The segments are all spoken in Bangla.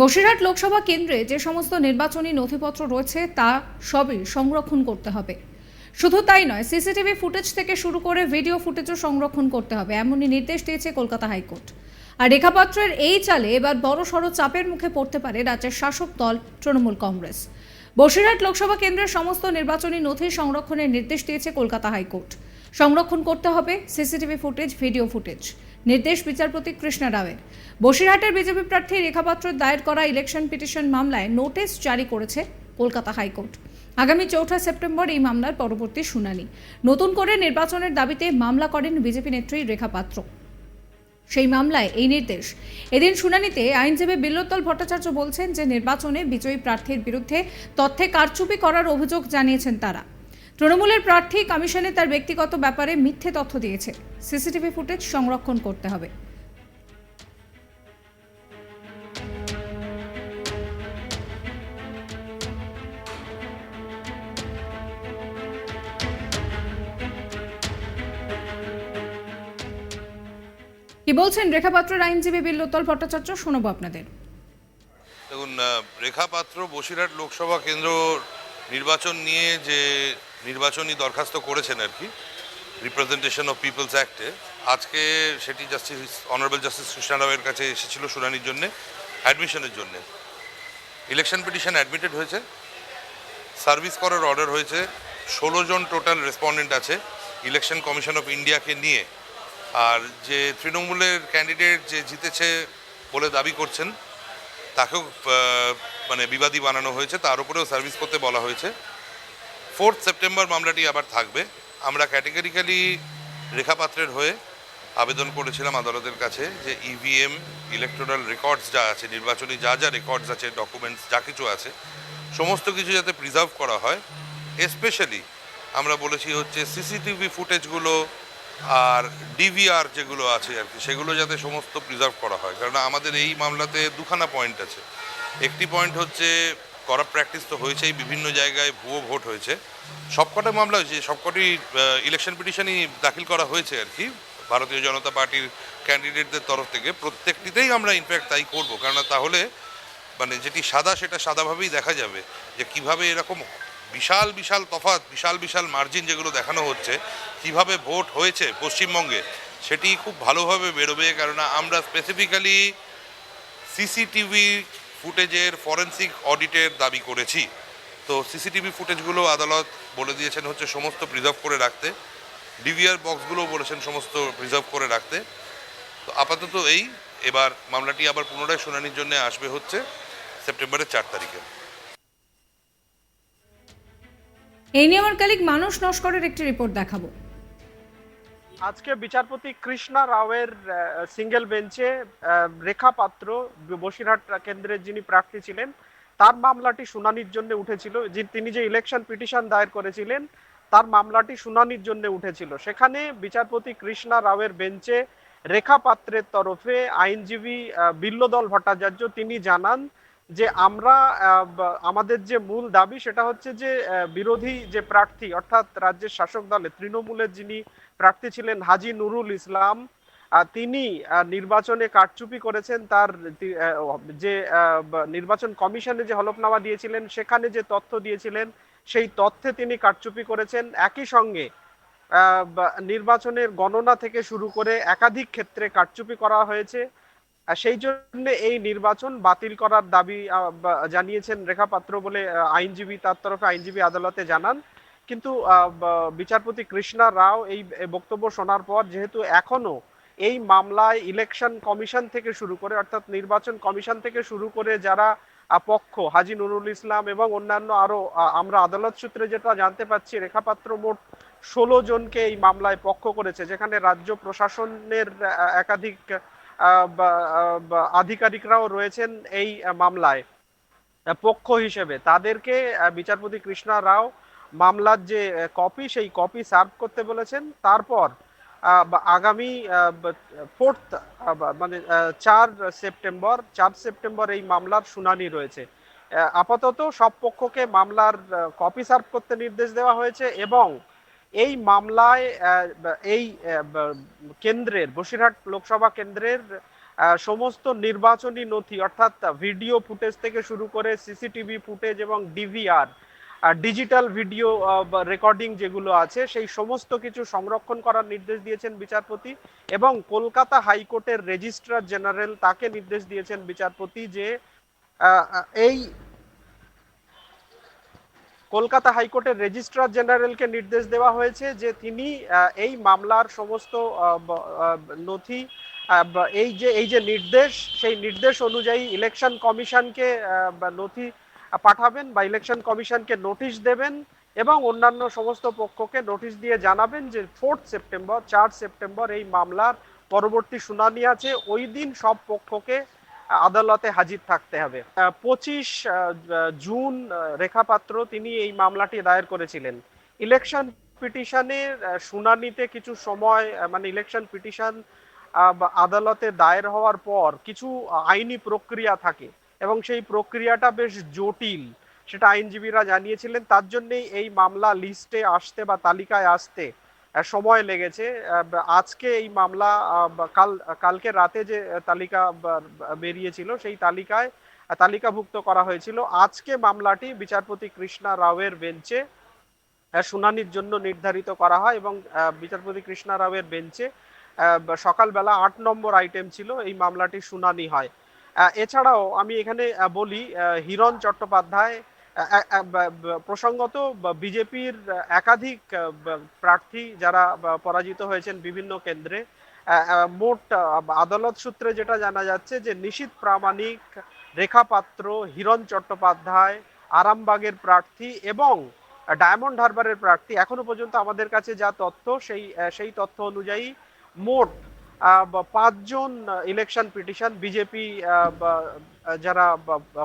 বসিরহাট লোকসভা কেন্দ্রে যে সমস্ত নির্বাচনী নথিপত্র রয়েছে, তা সবই সংরক্ষণ করতে হবে। শুধু তাই নয়, সিসিটিভি ফুটেজ থেকে শুরু করে ভিডিও ফুটেজও সংরক্ষণ করতে হবে, এমনই নির্দেশ দিয়েছে কলকাতা হাইকোর্ট। আর রেখাপাত্রের এই চালে এবার বড় সড় চাপের মুখে পড়তে পারে রাজ্যের শাসক দল তৃণমূল কংগ্রেস। বসিরহাট লোকসভা কেন্দ্রের সমস্ত নির্বাচনী নথি সংরক্ষণের নির্দেশ দিয়েছে কলকাতা হাইকোর্ট। সংরক্ষণ করতে হবে সিসিটিভি ফুটেজ, ভিডিও ফুটেজ। নির্দেশ বিচারপতি কৃষ্ণা রাওয়ের। বসিরহাটের বিজেপি প্রার্থী রেখাপাত্র দায়ের করা ইলেকশন পিটিশন মামলায় নোটিশ জারি করেছে কলকাতা হাইকোর্ট। আগামী চৌঠা সেপ্টেম্বর এই মামলার পরবর্তী শুনানি। নতুন করে নির্বাচনের দাবিতে মামলা করেন বিজেপি নেত্রী রেখা পাত্র। সেই মামলায় এই নির্দেশ। এদিন শুনানিতে আইনজীবী বিল্লোত্তল ভট্টাচার্য বলছেন যে নির্বাচনে বিজয়ী প্রার্থীর বিরুদ্ধে তথ্যে কারচুপি করার অভিযোগ জানিয়েছেন তারা। তৃণমূলের প্রার্থী কমিশনে তার ব্যক্তিগত ব্যাপারে মিথ্যে তথ্য দিয়েছে। সিসিটিভি ফুটেজ সংরক্ষণ করতে হবে। কি বলছেন রেখাপাত্রের আইনজীবী বিল্লোত্তল ভট্টাচার্য? শোনাবো আপনাদের। দেখুন আহ, রেখা পাত্র বসিরহাট লোকসভা কেন্দ্র নির্বাচন নিয়ে যে নির্বাচনী দরখাস্ত করেছেন আর কি রিপ্রেজেন্টেশন অফ পিপলস অ্যাক্টে আজকে সেটি জাস্টিস অনারেবল জাস্টিস কৃষ্ণা রাওয়ের কাছে এসেছিল শুনানির জন্যে অ্যাডমিশনের জন্যে। ইলেকশন পিটিশন অ্যাডমিটেড হয়েছে সার্ভিস করার অর্ডার হয়েছে, ষোলো জন টোটাল রেসপন্ডেন্ট আছে ইলেকশন কমিশন অফ ইন্ডিয়াকে নিয়ে। আর যে তৃণমূলের ক্যান্ডিডেট যে জিতেছে বলে দাবি করছেন, তাকেও মানে বিবাদী বানানো হয়েছে, তার উপরেও সার্ভিস করতে বলা হয়েছে। ফোর্থ সেপ্টেম্বর মামলাটি আবার থাকবে। আমরা ক্যাটেগরিক্যালি রেখাপাত্রের হয়ে আবেদন করেছিলাম আদালতের কাছে যে ইভিএম ইলেকট্রাল রেকর্ডস যা আছে, নির্বাচনী যা যা রেকর্ডস আছে ডকুমেন্টস যা কিছু আছে, সমস্ত কিছু যাতে প্রিজার্ভ করা হয়। এসপেশালি আমরা বলেছি হচ্ছে সিসিটিভি ফুটেজগুলো আর ডিভিআর যেগুলো আছে আর কি, সেগুলো যাতে সমস্ত প্রিজার্ভ করা হয়। কারণ আমাদের এই মামলাতে দুখানা পয়েন্ট আছে। একটি পয়েন্ট হচ্ছে করাপ প্র্যাকটিস তো হয়েছেই, বিভিন্ন জায়গায় ভুয়ো ভোট হয়েছে। সবকটা মামলা হয়েছে, সবকটি ইলেকশন পিটিশনই দাখিল করা হয়েছে আর কি, ভারতীয় জনতা পার্টির ক্যান্ডিডেটদের তরফ থেকে। প্রত্যেকটিতেই আমরা ইনফ্যাক্ট তাই করব, কেননা তাহলে মানে যেটি সাদা, সেটা সাদাভাবেই দেখা যাবে যে কীভাবে এরকম বিশাল বিশাল তফাৎ, বিশাল বিশাল মার্জিন যেগুলো দেখানো হচ্ছে, কীভাবে ভোট হয়েছে পশ্চিমবঙ্গে, সেটি খুব ভালোভাবে বেরোবে, কেননা আমরা স্পেসিফিক্যালি সিসিটিভি ফুটেজের ফরেন্সিক অডিটের দাবি করেছি। তো সিসিটিভি ফুটেজগুলো আদালত বলে দিয়েছেন হচ্ছে সমস্ত প্রিজার্ভ করে রাখতে। ডিভিআর বক্সগুলো বলেছেন সমস্ত প্রিজার্ভ করে রাখতে। তো আপাতত এই, এবার মামলাটি আবার পুনরায় শুনানির জন্য আসবে হচ্ছে সেপ্টেম্বরের চার তারিখে। এই নিয়ে আমার কালিক মানুষ নস্করের একটি রিপোর্ট দেখাবো। আজকে বিচারপতি কৃষ্ণা রাওয়ের সিঙ্গেল বেঞ্চে রেখা পাত্র, বসিরহাট কেন্দ্রের যিনি প্রার্থী ছিলেন, তার মামলাটি শুনানির জন্য উঠেছিল। তিনি যে ইলেকশন পিটিশন দায়ের করেছিলেন, তার মামলাটি শুনানির জন্য উঠেছিল। সেখানে বিচারপতি কৃষ্ণা রাওয়ের বেঞ্চে রেখা পাত্রের তরফে আইনজীবী বিল্লদল ভট্টাচার্য তিনি জানান যে আমরা আমাদের যে মূল দাবি সেটা হচ্ছে যে বিরোধী যে প্রার্থী, অর্থাৎ রাজ্যের শাসক দলে তৃণমূলের যিনি প্রার্থী ছিলেন হাজি নুরুল ইসলাম। তিনি নির্বাচনে কারচুপি করেছেন। তার যে নির্বাচন কমিশনে যে হলফনামা দিয়েছিলেন, সেখানে যে তথ্য দিয়েছিলেন, সেই তথ্যে তিনি কারচুপি করেছেন। একই সঙ্গে নির্বাচনের গণনা থেকে শুরু করে একাধিক ক্ষেত্রে কারচুপি করা হয়েছে। সেই জন্য এই নির্বাচন বাতিল করার দাবি জানিয়েছেন রেখা পাত্র বলে আইনজীবী, তার তরফে আইনজীবী আদালতে জানান। কিন্তু বিচারপতি কৃষ্ণা রাও এই বক্তব্য শোনার পর যেহেতু এখনও এই মামলায় ইলেকশন কমিশন থেকে শুরু করে, অর্থাৎ নির্বাচন কমিশন থেকে শুরু করে যারা পক্ষ, হাজি নুরুল ইসলাম এবং অন্যান্য আরও আমরা আদালত সূত্রে যেটা জানতে পাচ্ছি, রেখাপাত্র মোট ষোলো জনকে এই মামলায় পক্ষ করেছে, যেখানে রাজ্য প্রশাসনের একাধিক আধিকারিকরাও রয়েছেন এই মামলায়। পক্ষ হিসেবে তাদেরকে বিচারপতি কৃষ্ণা রাও মামলার যে কপি সেই কপি সার্ভ করতে বলেছেন। তারপর আগামী ফোর্থ মানে চার সেপ্টেম্বর চার সেপ্টেম্বর এই মামলার শুনানি রয়েছে। আপাতত সব পক্ষকে মামলার কপি সার্ভ করতে নির্দেশ দেওয়া হয়েছে এবং এই মামলায় এই কেন্দ্রের, বসিরহাট লোকসভা কেন্দ্রের সমস্ত নির্বাচনী নথি, অর্থাৎ ভিডিও ফুটেজ থেকে শুরু করে সিসিটিভি ফুটেজ এবং ডিভিআর ডিজিটাল ভিডিও রেকর্ডিং যেগুলো আছে, সেই সমস্ত কিছু সংরক্ষণ করার নির্দেশ দিয়েছেন বিচারপতি এবং কলকাতা হাইকোর্টের রেজিস্ট্রার জেনারেল তাকে নির্দেশ দিয়েছেন বিচারপতি যে এই কলকাতা হাইকোর্টের রেজিস্ট্রার জেনারেলকে নির্দেশ দেওয়া হয়েছে যে তিনি এই মামলার সমস্ত নথি এই যে এই যে নির্দেশ, সেই নির্দেশ অনুযায়ী ইলেকশন কমিশনকে নথি পাঠাবেন বা ইলেকশন কমিশনকে নোটিশ দেবেন এবং অন্যান্য সমস্ত পক্ষকে নোটিশ দিয়ে জানাবেন যে ফোর্থ সেপ্টেম্বর চার সেপ্টেম্বর এই মামলার পরবর্তী শুনানি আছে। ওই দিন সব পক্ষকে আদালতে হাজির থাকতে হবে। পঁচিশ জুন আহ, রেখা পাত্র তিনি এই মামলাটি দায়ের করেছিলেন। ইলেকশন পিটিশনের শুনানিতে কিছু সময় মানে ইলেকশন পিটিশন আদালতে দায়ের হওয়ার পর কিছু আইনি প্রক্রিয়া থাকে। এবং সেই প্রক্রিয়াটা বেশ জটিল, সেটা আইনজীবীরা জানিয়েছিলেন। তার জন্যেই এই মামলা লিস্টে আসতে বা তালিকায় আসতে সময় লেগেছে। আজকে এই মামলা কাল, কালকে রাতে যে তালিকা বেরিয়েছিল, সেই তালিকায় তালিকাভুক্ত করা হয়েছিল। আজকে মামলাটি বিচারপতি কৃষ্ণা রাওয়ের বেঞ্চে শুনানির জন্য নির্ধারিত করা হয় এবং বিচারপতি কৃষ্ণা রাওয়ের বেঞ্চে সকালবেলা আট নম্বর আইটেম ছিল, এই মামলাটি শুনানি হয়। এছাড়াও আমি এখানে বলি হিরণ চট্টোপাধ্যায় প্রসঙ্গত বিজেপির একাধিক প্রার্থী যারা পরাজিত হয়েছেন বিভিন্ন কেন্দ্রে মোট আদালত সূত্রে যেটা জানা যাচ্ছে যে নিশীত প্রামাণিক, রেখা পাত্র, হিরণ চট্টোপাধ্যায়, আরামবাগের প্রার্থী এবং ডায়মন্ড হারবারের প্রার্থী, এখনও পর্যন্ত আমাদের কাছে যা তথ্য, সেই সেই তথ্য অনুযায়ী মোট পাঁচজন ইলেকশন পিটিশন বিজেপি যারা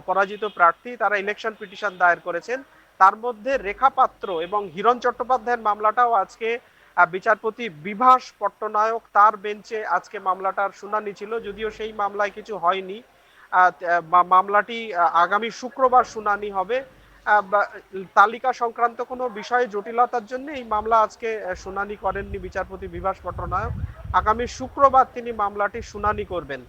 পরাজিত প্রার্থী, তারা ইলেকশন পিটিশন দায়ের করেছেন। তার মধ্যে রেখা পাত্র এবং হিরণ চট্টোপাধ্যায়ের মামলাটাও আজকে বিচারপতি বিভাস পট্টনায়ক তার বেঞ্চে আজকে মামলাটার শুনানি ছিল, যদিও সেই মামলায় কিছু হয়নি। মামলাটি আগামী শুক্রবার শুনানি হবে। তালিকা সংক্রান্ত কোনো বিষয়ে জটিলতার জন্য এই মামলা আজকে শুনানি করেননি বিচারপতি বিভাস পট্টনায়ক। আগামী শুক্রবার তিনি মামলাটি শুনানি করবেন।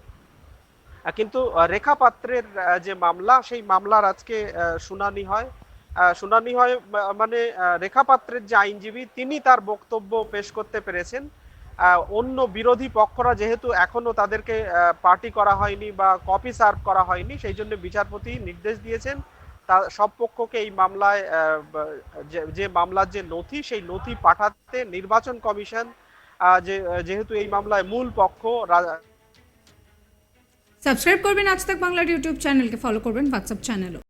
কিন্তু রেখা পাত্রের যে মামলা, সেই মামলার আজকে শুনানি হয়। শুনানি হয় মানে রেখা পাত্রের যে আইনজীবী, তিনি তার বক্তব্য পেশ করতে পেরেছেন। অন্য বিরোধী পক্ষরা যেহেতু এখনও তাদেরকে পার্টি করা হয়নি বা কপি সার্ভ করা হয়নি, সেই জন্য বিচারপতি নির্দেশ দিয়েছেন। তা, সব পক্ষকে এই মামলায় যে- মামলার যে নথি, সেই নথি পাঠাতে নির্বাচন কমিশন যেহেতু এই মামলায় মূল পক্ষ সাবস্ক্রাইব করবেন আজ তাক বাংলার ইউটিউব চ্যানেলকে, ফলো করবেন হোয়াটসঅ্যাপ চ্যানেলও।